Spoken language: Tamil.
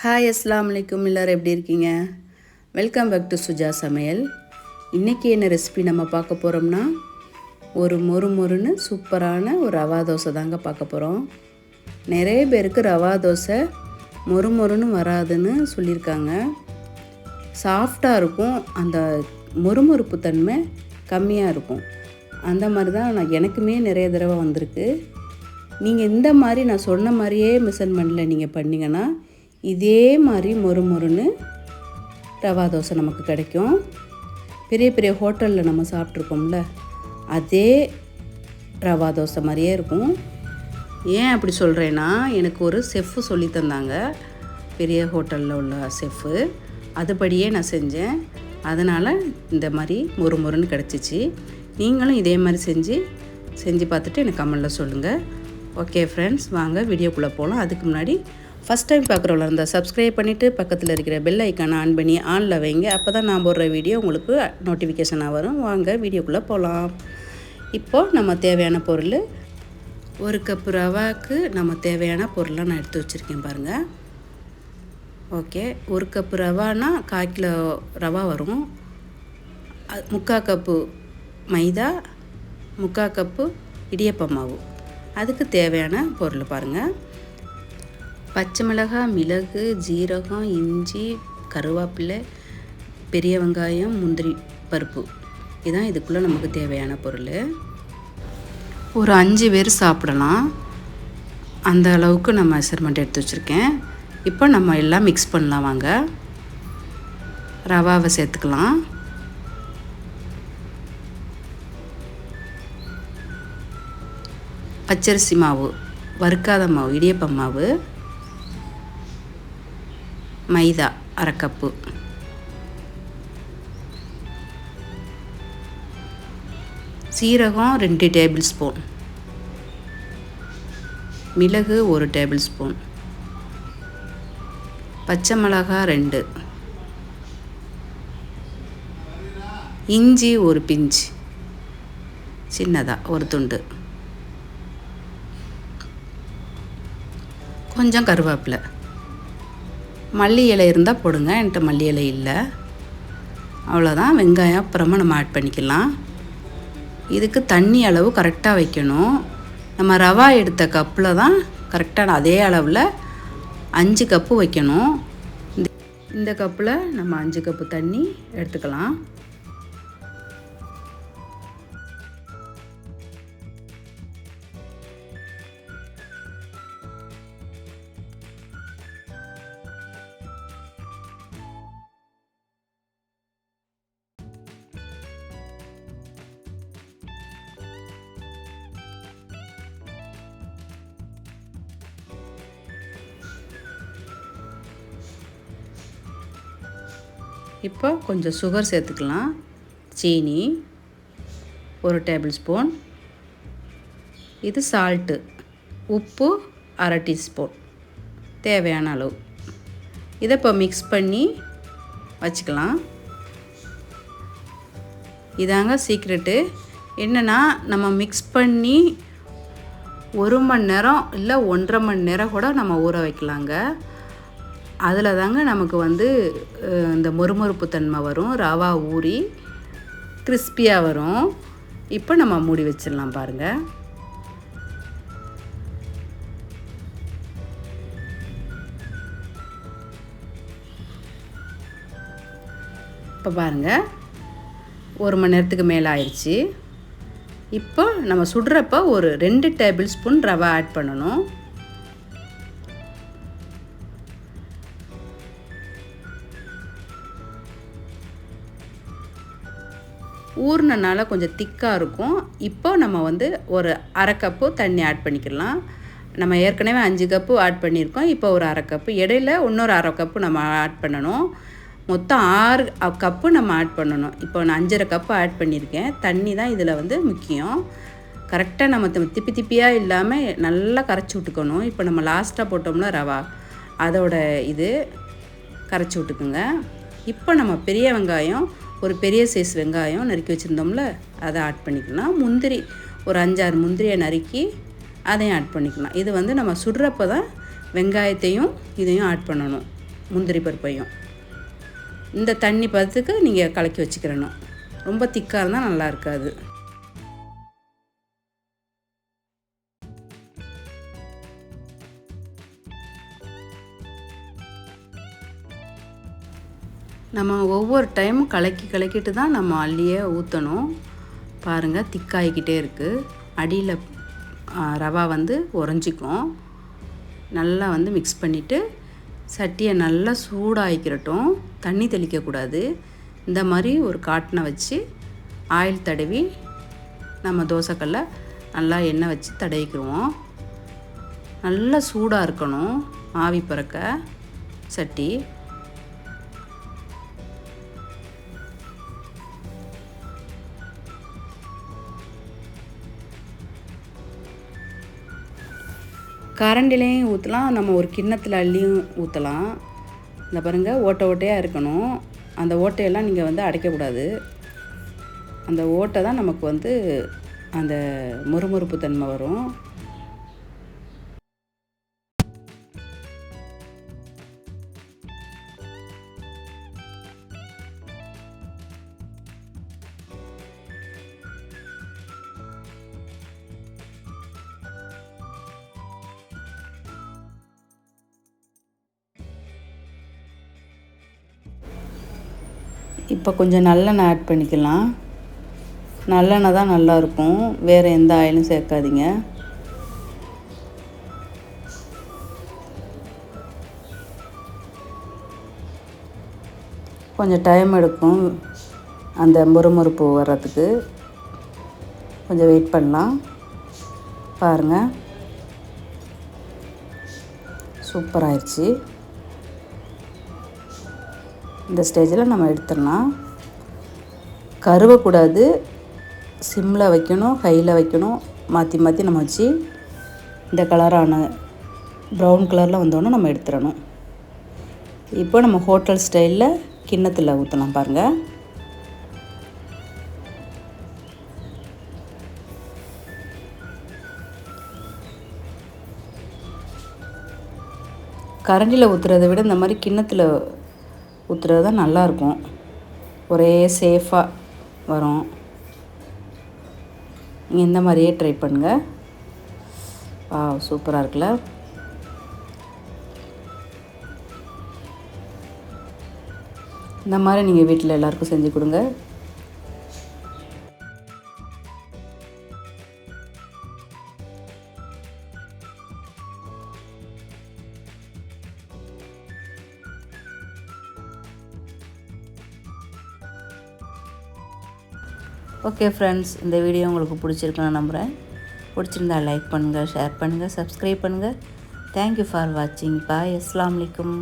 ஹாய் அஸ்லாம் வலைக்கும் எல்லோரும் எப்படி இருக்கீங்க? வெல்கம் பேக் டு சுஜா சமையல் இன்றைக்கி என்ன ரெசிபி நம்ம பார்க்க போகிறோம்னா ஒரு மொறு மொறுன்னு சூப்பரான ஒரு ரவா தோசை தாங்க பார்க்க போகிறோம் நிறைய பேருக்கு ரவா தோசை மொறு மொறுன்னு வராதுன்னு சொல்லியிருக்காங்க. சாஃப்டாக இருக்கும் அந்த மொறுமொறுப்பு தன்மை கம்மியாக இருக்கும். அந்த மாதிரி தான் நான் எனக்குமே நிறைய தடவை வந்திருக்கு. நீங்கள் இந்த மாதிரி நான் சொன்ன மாதிரியே மெஷர்மெண்ட்டில் நீங்கள் பண்ணிங்கன்னா இதே மாதிரி மொறு மொறுன்னு ரவா தோசை நமக்கு கிடைக்கும். பெரிய பெரிய ஹோட்டலில் நம்ம சாப்பிட்ருக்கோம்ல அதே ரவா தோசை மாதிரியே இருக்கும். ஏன் அப்படி சொல்கிறேன்னா எனக்கு ஒரு செஃப்பு சொல்லி தந்தாங்க. பெரிய ஹோட்டலில் உள்ள செஃப்பு அதுபடியே நான் செஞ்சேன். அதனால் இந்த மாதிரி மொறு மொறுன்னு கிடச்சிச்சு. நீங்களும் இதே மாதிரி செஞ்சு செஞ்சு பார்த்துட்டு எனக்கு கமெண்டில் சொல்லுங்கள் ஓகே ஃப்ரெண்ட்ஸ் வாங்க வீடியோக்குள்ளே போகலாம் அதுக்கு முன்னாடி ஃபஸ்ட் டைம் பார்க்குறவங்களா இருந்தால் சப்ஸ்கிரைப் பண்ணிவிட்டு பக்கத்தில் இருக்கிற பெல் ஐக்கானை ஆன் பண்ணி ஆனில் வைங்க. அப்போ தான் நான் போடுற வீடியோ உங்களுக்கு நோட்டிஃபிகேஷனாக வரும். வாங்க வீடியோக்குள்ளே போகலாம் இப்போது நம்ம தேவையான பொருள். ஒரு கப்பு ரவாக்கு நம்ம தேவையான பொருளாக நான் எடுத்து வச்சுருக்கேன் பாருங்கள் ஓகே ஒரு கப்பு ரவானா கால் கிலோ ரவா வரும். அது முக்கால் கப்பு மைதா முக்கால் கப்பு இடியப்ப மாவு. அதுக்கு தேவையான பொருள் பாருங்கள் பச்சை மிளகாய் மிளகு ஜீரகம் இஞ்சி கருவேப்பிலை பெரிய வெங்காயம் முந்திரி பருப்பு. இதுதான் இதுக்குள்ளே நமக்கு தேவையான பொருள். ஒரு அஞ்சு பேர் சாப்பிடலாம். அந்த அளவுக்கு நான் மெஷர்மெண்ட் எடுத்து வச்சுருக்கேன். இப்போ நம்ம எல்லாம் மிக்ஸ் பண்ணலாம் வாங்க. ரவாவை சேர்த்துக்கலாம். பச்சரிசி மாவு வறுக்காத மாவு இடியப்பம் மாவு. மைதா அரை கப்பு. சீரகம் ரெண்டு டேபிள் ஸ்பூன். மிளகு ஒரு டேபிள் ஸ்பூன். பச்சை மிளகா ரெண்டு. இஞ்சி ஒரு பிஞ்ச். சின்னதாக ஒரு துண்டு. கொஞ்சம் கருவேப்பிலை. மல்லி இலை இருந்தால் போடுங்க. என்கிட்ட மல்லி இலை இல்லை. அவ்வளோதான் வெங்காயம் அப்புறமா நம்ம ஆட் பண்ணிக்கலாம். இதுக்கு தண்ணி அளவு கரெக்டாக வைக்கணும். நம்ம ரவா எடுத்த கப்பில் தான் கரெக்டான அதே அளவில் அஞ்சு கப்பு வைக்கணும். இந்த இந்த கப்பில் நம்ம அஞ்சு கப்பு தண்ணி எடுத்துக்கலாம். இப்போ கொஞ்சம் சுகர் சேர்த்துக்கலாம். சீனி ஒரு டேபிள் ஸ்பூன். இது சால்ட்டு. உப்பு அரை டீஸ்பூன். தேவையான அளவு. இதை இப்போ மிக்ஸ் பண்ணி வச்சுக்கலாம். இதாங்க சீக்ரெட்டு என்னென்னா நம்ம மிக்ஸ் பண்ணி ஒரு மணி நேரம் இல்லை ஒன்றரை மணி நேரம் கூட நம்ம ஊற வைக்கலாங்க. அதில் தாங்க நமக்கு வந்து இந்த மொறுமொறுப்பு தன்மை வரும். ரவா ஊறி கிறிஸ்பியாக வரும். இப்போ நம்ம மூடி வச்சிடலாம் பாருங்கள் இப்போ பாருங்கள் ஒரு மணி நேரத்துக்கு மேலே ஆயிடுச்சு இப்போ நம்ம சுடுறப்ப ஒரு ரெண்டு டேபிள் ஸ்பூன் ரவை ஆட் பண்ணணும். ஊறினனால கொஞ்சம் திக்காக இருக்கும். இப்போ நம்ம வந்து ஒரு அரை கப்பு தண்ணி ஆட் பண்ணிக்கலாம். நம்ம ஏற்கனவே அஞ்சு கப்பு ஆட் பண்ணியிருக்கோம். இப்போ ஒரு அரை கப்பு. இடையில இன்னொரு அரை கப்பு நம்ம ஆட் பண்ணணும். மொத்தம் ஆறு கப்பு நம்ம ஆட் பண்ணணும். இப்போ நான் அஞ்சரை கப்பு ஆட் பண்ணியிருக்கேன். தண்ணி தான் இதில் வந்து முக்கியம். கரெக்டாக நம்ம திப்பி திப்பியாக இல்லாமல் நல்லா கரைச்சி விட்டுக்கணும். இப்போ நம்ம லாஸ்ட்டாக போட்டோம்னா ரவா. அதோட இது கரைச்சி விட்டுக்குங்க. இப்போ நம்ம பெரிய வெங்காயம் ஒரு பெரிய சைஸ் வெங்காயம் நறுக்கி வச்சுருந்தோம்ல அதை ஆட் பண்ணிக்கலாம். முந்திரி ஒரு அஞ்சாறு முந்திரியை நறுக்கி அதையும் ஆட் பண்ணிக்கலாம். இது வந்து நம்ம சுடுறப்ப தான் வெங்காயத்தையும் இதையும் ஆட் பண்ணணும் முந்திரி பருப்பையும். இந்த தண்ணி பதத்துக்கு நீங்கள் கலக்கி வச்சுக்கிறணும். ரொம்ப திக்காக இருந்தால் நல்லா இருக்காது. நம்ம ஒவ்வொரு டைமும் கலக்கி கலக்கிட்டு தான் நம்ம அள்ளியே ஊற்றணும் பாருங்கள் திக்காயிக்கிட்டே இருக்குது அடியில் ரவா வந்து உறைஞ்சிக்கும். நல்லா வந்து மிக்ஸ் பண்ணிவிட்டு சட்டியை நல்லா சூடாகிக்கிறட்டும் தண்ணி தெளிக்கக்கூடாது. இந்த மாதிரி ஒரு காட்டினை வச்சு ஆயில் தடவி நம்ம தோசைக்கல்லை நல்லா எண்ணெய் வச்சு தடவிக்கிடுவோம் நல்லா சூடாக இருக்கணும். ஆவி பறக்க சட்டி. கரண்டிலையும் ஊற்றலாம் நம்ம ஒரு கிண்ணத்தில் அள்ளியும் ஊற்றலாம் இந்த பாருங்கள் ஓட்டை ஓட்டையாக இருக்கணும். அந்த ஓட்டையெல்லாம் நீங்கள் வந்து அடைக்கக்கூடாது. அந்த ஓட்டை தான் நமக்கு வந்து அந்த முறுமுறுப்பு தன்மை வரும். இப்போ கொஞ்சம் நல்லெண்ணெய் ஆட் பண்ணிக்கலாம். நல்லெண்ணெய் தான் நல்லாயிருக்கும். வேறு எந்த ஆயிலும் சேர்க்காதீங்க. கொஞ்சம் டைம் எடுக்கும். அந்த முறுமுறுப்பு வர்றதுக்கு. கொஞ்சம் வெயிட் பண்ணலாம். பாருங்கள் சூப்பராகிடுச்சு இந்த ஸ்டேஜில் நம்ம எடுத்துடலாம். கருவக்கூடாது சிம்மில் வைக்கணும் கையில் வைக்கணும் மாற்றி மாற்றி நம்ம வச்சு இந்த கலரான ப்ரௌன் கலரில் வந்தோடனே நம்ம எடுத்துடணும். இப்போ நம்ம ஹோட்டல் ஸ்டைலில் கிண்ணத்தில் ஊற்றலாம் பாருங்கள் கரண்டியில் ஊற்றுறதை விட இந்த மாதிரி கிண்ணத்தில் ஊற்றுறது தான் நல்லாயிருக்கும் ஒரே சேஃபாக வரும். நீங்கள் இந்த மாதிரியே ட்ரை பண்ணுங்கள் ஆ சூப்பராக இருக்குல்ல? இந்த மாதிரி நீங்கள் வீட்டில் எல்லாருக்கும் செஞ்சு கொடுங்க. ஓகே ஃப்ரெண்ட்ஸ் இந்த வீடியோ உங்களுக்கு பிடிச்சிருக்குன்னு நம்புகிறேன் பிடிச்சிருந்தா லைக் பண்ணுங்கள் ஷேர் பண்ணுங்கள் சப்ஸ்கிரைப் பண்ணுங்கள் தேங்க்யூ ஃபார் வாட்சிங் பாய் அஸ்லாம் வலைக்கம்